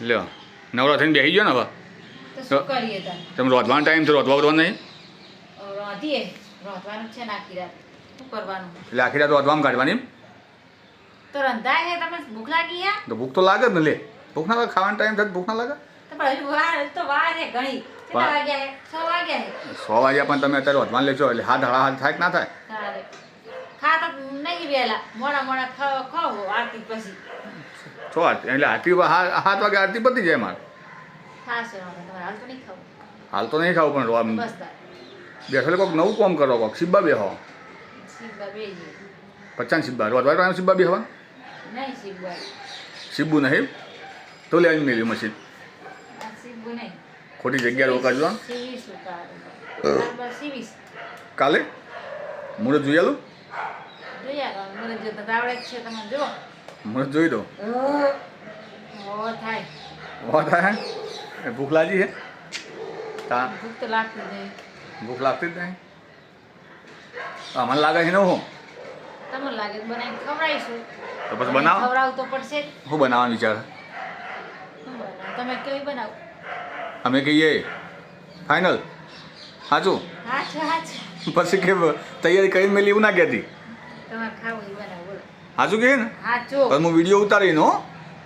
લ્યો. નવરા થઈને બેસી ગયો ને હવે? તમે રોધવાનો ટાઈમ છે રોધવા રોધવા નહીં? એટલે આખી રાત રોધવામાં કાઢવાની એમ? તો રંધાય છે તમે ભૂખ લાગી યા? તો ભૂખ તો લાગે જ ને લે. ભૂખ ના લાગે ખાવાનો ટાઈમ થાય ભૂખ ના લાગે? સો વાગ્યા પણ તમે અત્યારે વધવાન લેશો એટલે હાથ હળા હાથ થાય કે ના થાય? ખાતા નહીં વહેલા. મોડા મોડા ખાવ ખાવ આરતી પછી. છો એટલે આરતી હા- સાત વાગે આરતી પતી જાય મારે. હાલ તો નહીં ખાવું. હાલ તો નહીં ખાવું પણ રો- બસ કોઈક નવું કોમ કરો કોક સિબ્બા બેહો પચાસ સિબ્બા રોધવા ટાઈમ સિબ્બા બેહવા? સિબ્બુ નહીં? તો લે આવી મેલ્યું મશીન. આ શીખવું નહીં. ખોટી જગ્યાએ રોકાજો સીવીસ ઉતાર. સીવીસ. કાલે? મુરત જોઈ આલું? મને આવડે જ છે તમે જો મુહૂર્ત જોઈ દો હો થાય હે એ ભૂખ લાગી છે તા ભૂખ તો લાગતી જ નહીં ભૂખ લાગતી જ નહીં આ મને લાગે છે ને હું તમને લાગે તો બનાવીને ખવડાવીશું તો પછી બનાવો ખવડાવવું તો પડશે જ બનાવવાનો વિચાર તમે કેવી બનાવો અમે કહીએ ફાઇનલ સાચું હા પછી કે તૈયારી કરીને મેં એવું ના કહેતી તમારે ખાવું એ બનાવો બોલો કે ને? પણ હું વીડિયો ઉતારીને હો.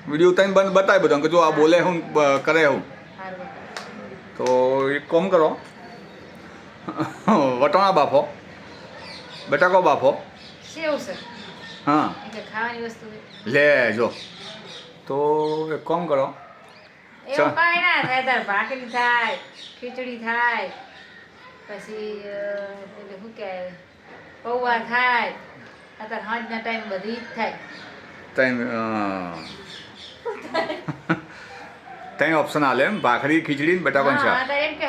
વીડિયો ઉતારીને બંધ બતાવી બધું. કે જો આ બોલે હું કરે હું. તો એક કોમ કરો. વટાણા બાફો. બટાકો બાફો. હા. લે જો. તો એક કોમ કરો. એવું કાંઈ ના થાય તાર ભાખરી થાય ખીચડી થાય પછી શું કહેવાય? પૌવા થાય. અત્યારે સાંજના ટાઈમ બધી જ થાય. ટાઈમ ત્યાં ઓપ્શન આલે એમ ભાખરી ખીચડી ને બટાકો ને હા, એમ કે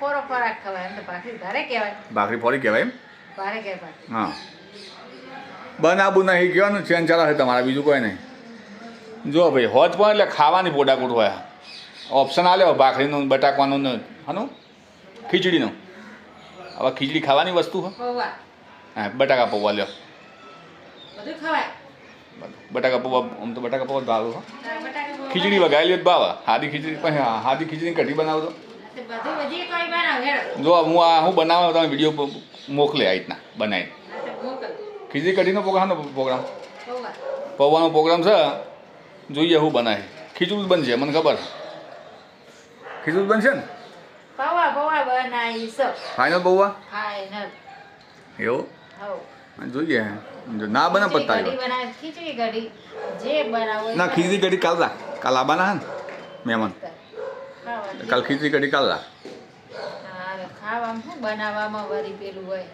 ફોરો ખોરાક ખવાય એમ તો ભાખરી ભારે કહેવાય. ભાખરી ફોડી કહેવાય એમ? ભારે કહેવાય હા. બનાવું નહીં કહેવાનું ચેન ચાલે છે તમારા બીજું કોઈ નહીં. જો ભાઈ હોત પણ એટલે ખાવાની પોડાકૂટ હોય. ઓપ્શન આલે ભાખરીનું બટાકવાનું બટાકાનું ને હાનું? ખીચડીનું. હવે ખીચડી ખાવાની વસ્તુ હોય હા બટાકા પૌવા લ્યો. બધું ખવાય. બટાકા પૌવા આમ તો બટાકા પૌવા ભાવે પૌવા ખીચડી વગાયેલી ભાવ હાદી ખીચડી હા, હાદી ખીચડી કઢી બનાવો તો. તે બધું બધી કોઈ બનાવ હેડો. જો હું આ હું બનાવું તમે વીડિયો મોકલે આ રીતના બનાવી ખીચડી કઢીનો પ્રોગ્રામનો પ્રોગ્રામ? પૌવાનો પ્રોગ્રામ છે. જોઈએ હું બનાવે. ખીચડું બનશે મને ખબર. ખીચડું બનશે ને? પૌવા પૌવા ફાઇનલ પૌવા? ફાઈનલ એવું? જોઈએ. જો ના બને પત્તા ખીચડી કઢી જે બનાવો ના ખીચડી કઢી કાલ રાખ. કાલ આબાના હે ને મહેમાન. કાલ ખીચડી કઢી કાલ રાખ. ખાવામાં શું? બનાવવામાં વળી પેલું હોય.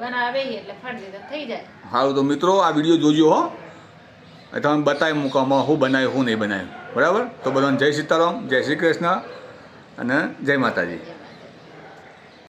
બનાવે એટલે ફટ તો થઈ જાય. સારું તો મિત્રો આ વીડિયો જોજો હો. તમે બતાવી મૂકવામાં શું બનાવ્યું શું નહીં બનાવ્યું. બરાબર? તો બધાને જય સીતારામ જય શ્રી કૃષ્ણ અને જય માતાજી.